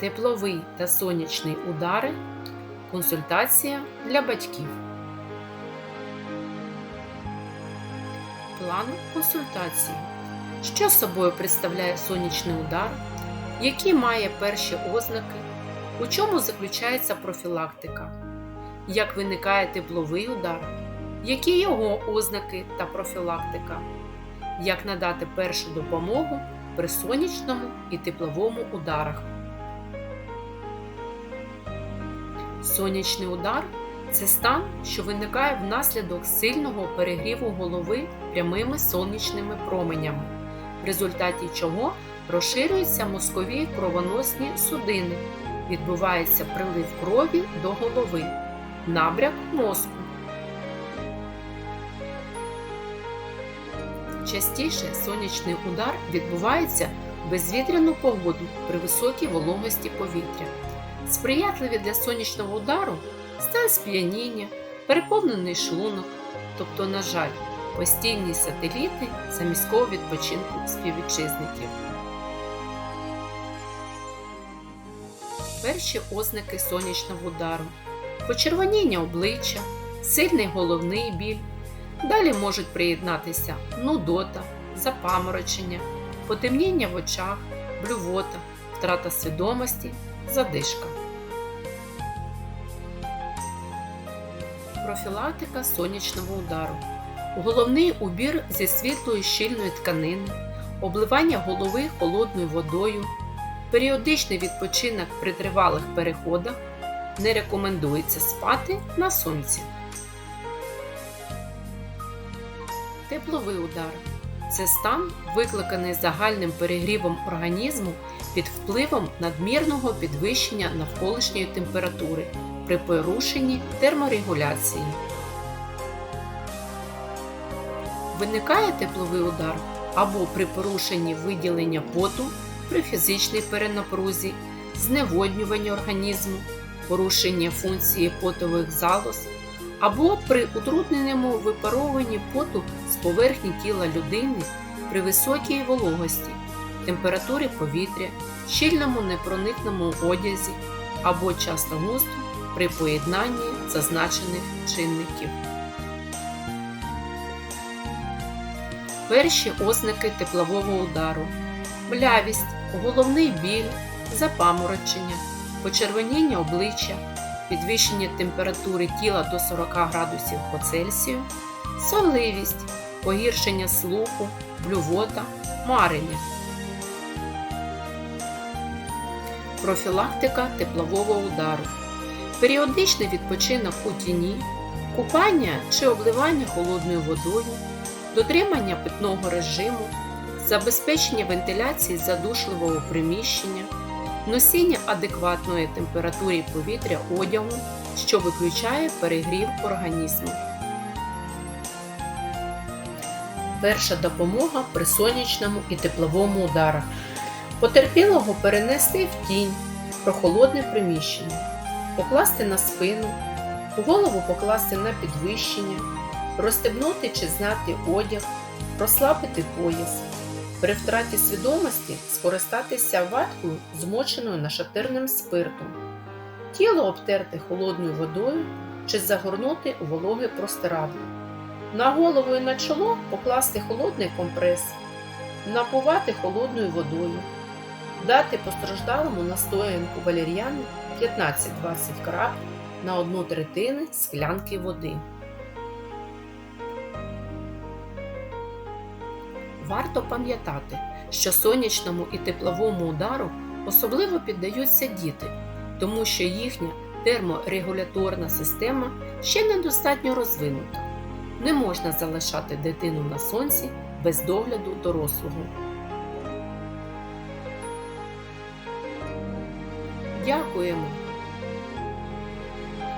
тепловий та сонячний удари. Консультація для батьків. План консультації. Що собою представляє сонячний удар? Які має перші ознаки? У чому заключається профілактика? Як виникає тепловий удар? Які його ознаки та профілактика? Як надати першу допомогу при сонячному і тепловому ударах? Сонячний удар це стан, що виникає внаслідок сильного перегріву голови прямими сонячними променями, в результаті чого розширюються мозкові кровоносні судини, відбувається прилив крові до голови, набряк мозку. Частіше сонячний удар відбувається в безвітряну погоду при високій вологості повітря. Сприятливі для сонячного удару стан сп'яніння, переповнений шлунок, тобто, на жаль, постійні сателіти заміського відпочинку співвітчизників. Перші ознаки сонячного удару почервоніння обличчя, сильний головний біль. Далі можуть приєднатися нудота, запаморочення, потемніння в очах, блювота, втрата свідомості, задишка. Профілактика сонячного удару. Головний убір зі світлої щільної тканини, обливання голови холодною водою, періодичний відпочинок при тривалих переходах. Не рекомендується спати на сонці. Тепловий удар це стан, викликаний загальним перегрівом організму під впливом надмірного підвищення навколишньої температури при порушенні терморегуляції. Виникає тепловий удар або при порушенні виділення поту при фізичній перенапрузі, зневоднюванні організму, порушенні функції потових залоз або при утрудненому випаровуванні поту з поверхні тіла людини при високій вологості, температурі повітря, щільному непроникному одязі або часто густо при поєднанні зазначених чинників. Перші ознаки теплового удару млявість, головний біль, запаморочення, почервоніння обличчя, підвищення температури тіла до 40 градусів по Цельсію, сонливість, погіршення слуху, блювота, марення. Профілактика теплового удару. Періодичний відпочинок у тіні, купання чи обливання холодною водою, дотримання питного режиму, забезпечення вентиляції задушливого приміщення, носіння адекватної температури повітря одягу, що виключає перегрів організму. Перша допомога при сонячному і тепловому ударах. Потерпілого перенести в тінь, прохолодне приміщення, покласти на спину, голову покласти на підвищення, розстебнути чи зняти одяг, розслабити пояс. При втраті свідомості скористатися ваткою, змоченою нашатирним спиртом, тіло обтерти холодною водою чи загорнути у вологе простирадло. На голову і на чоло покласти холодний компрес, напувати холодною водою, дати постраждалому настоянку валер'яни 15-20 крапель на одну третину склянки води. Варто пам'ятати, що сонячному і тепловому удару особливо піддаються діти, тому що їхня терморегуляторна система ще недостатньо розвинута. Не можна залишати дитину на сонці без догляду дорослого. Дякуємо!